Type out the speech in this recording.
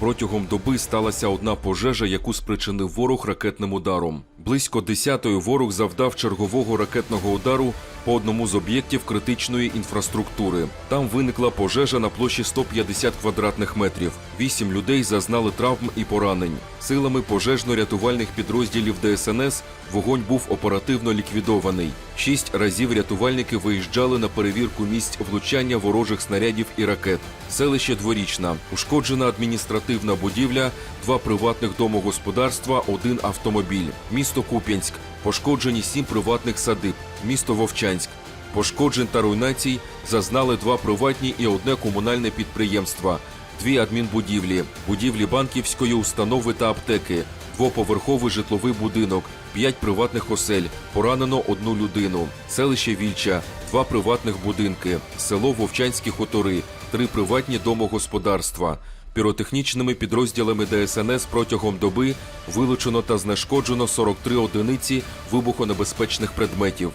Протягом доби сталася одна пожежа, яку спричинив ворог ракетним ударом. Близько 10-ї ворог завдав чергового ракетного удару по одному з об'єктів критичної інфраструктури. Там виникла пожежа на площі 150 квадратних метрів. Вісім людей зазнали травм і поранень. Силами пожежно-рятувальних підрозділів ДСНС вогонь був оперативно ліквідований. Шість разів рятувальники виїжджали на перевірку місць влучання ворожих снарядів і ракет. Селище Дворічна, ушкоджена адміністративна будівля, два приватних домогосподарства, один автомобіль. Місто Куп'янськ, пошкоджені сім приватних садиб. Місто Вовчанськ. Пошкоджень та руйнацій зазнали два приватні і одне комунальне підприємства, дві адмінбудівлі, будівлі банківської установи та аптеки, двоповерховий житловий будинок, п'ять приватних осель, поранено одну людину. Селище Вільча, два приватних будинки, село Вовчанські хутори, три приватні домогосподарства. Піротехнічними підрозділами ДСНС протягом доби вилучено та знешкоджено 43 одиниці вибухонебезпечних предметів.